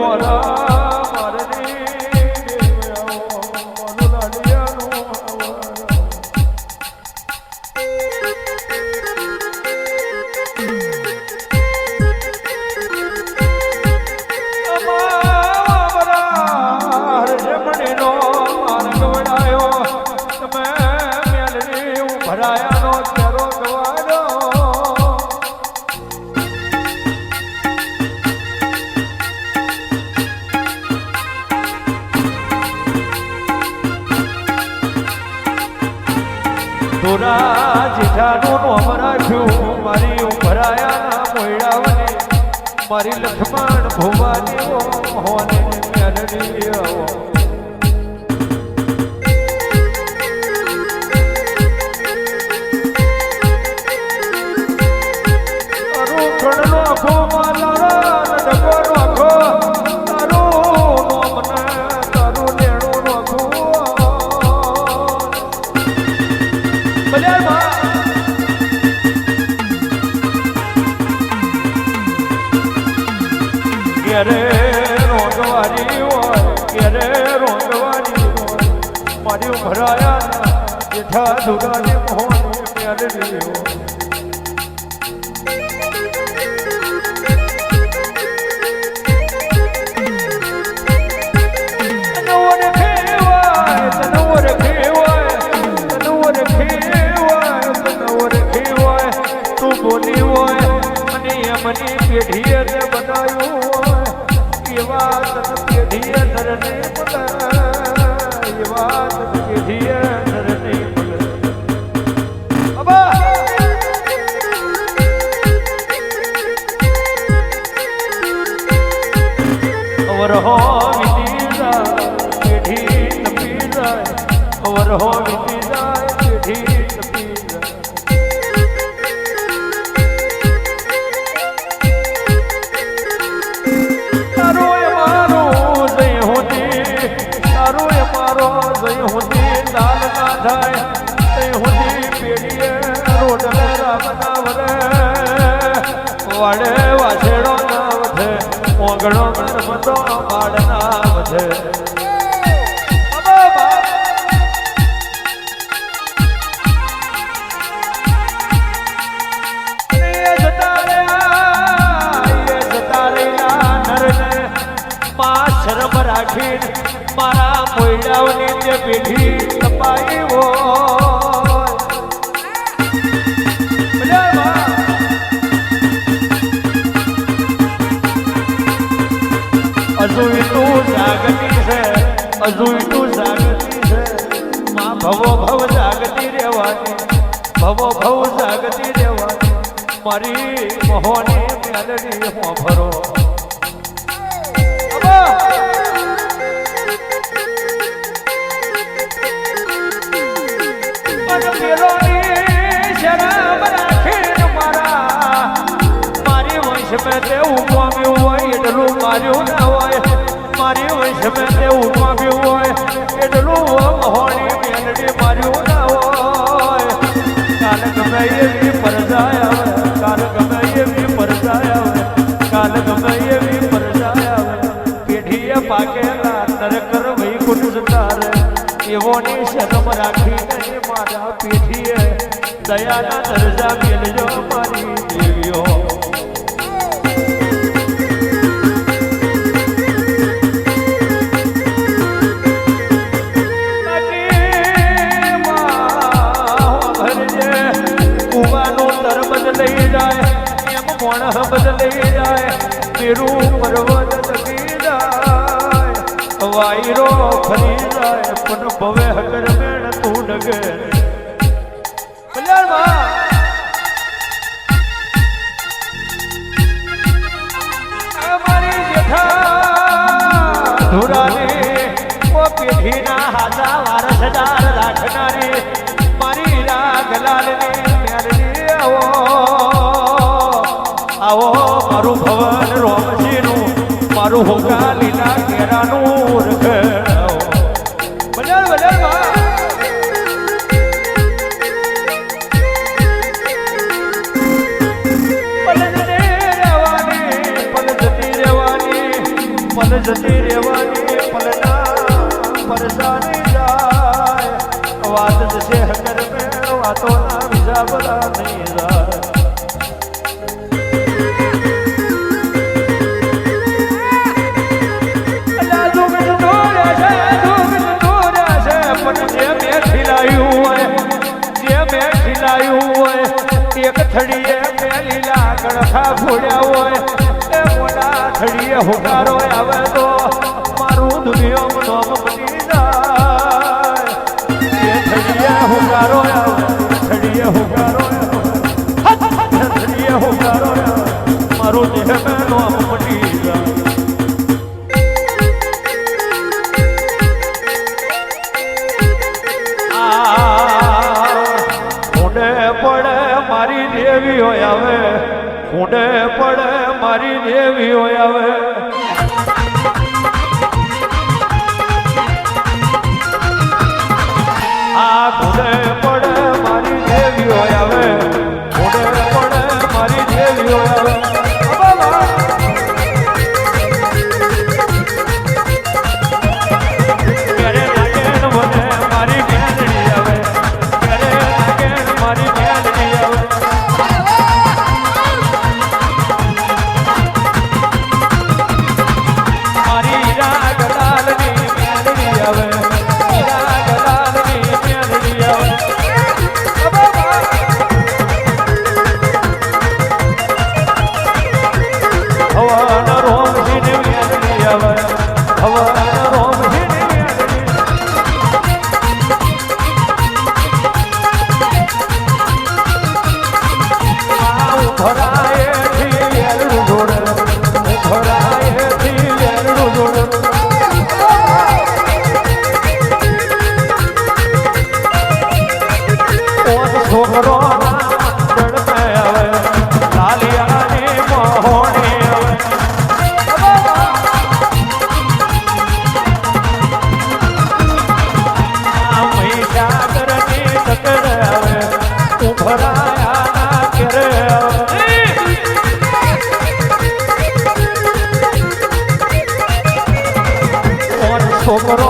મોરા મારની થોડા જેઠાનું નોમ રાખ્યું. મારી ઉભરાયાના મોયડાવને મારી લક્ષ્મણ ભુવાની હોને મેલડી આવો. તારું માલા આખો ભરાયા જેઠા દુરાની મોહની તનવર બોલી હોય અને એમની પેઢીએ બનાવ્યું હોય. એવા એવા તન પેઢીએ નરને બનાય અબા! અવર હો વીતી જાય. પેઢી હો જાય ઓગણો ગણપતો બાળ ના વધે શરમ રાખીને મારા મોયડાઓની જે પેઢી તપાઈ હોય. માર્યું ના હોય, મારી વંશ મેં તેવું માગ્યું હોય એટલું હોય મેલડી માર્યું ના હોય. કાલ ગમે એવી પરજાય આવે, કાલ ગમે એવી પરજાય આવે, કાલ ગમે એવી પરજાય આવે. પેઢીએ પાકેલા નરકર વૈકુંઠ જતા રે એવોની શરમ રાખીને મારા પેઢીએ દયાના દરજા મેલજો મારી. પણ ભવે હગર મેણ તું ડગે કલ્યાણમાં. અમારી જેઠા ધુરાની ઓ આવો. મારું ભવન રોમજીનું, મારું હોકા લીલા કેરાનું રખડ જતી રહેવાની પલના પરસાની જાય. વાત જ છે હકર મેં વાતો ના બીજા બધા નહીં જાય એક ફોડ્યા હોય. હુકારો આવે તો મારું દુનિયામ નોમ બની જાય. હુકારો આવે છડીએ હુકારો છડીએ હુકારો મારું દેહ મેં નોમ જાય. પડે મારી દેવી હોય આવે કુંડે પડે મારી દેવી હોય આવે. como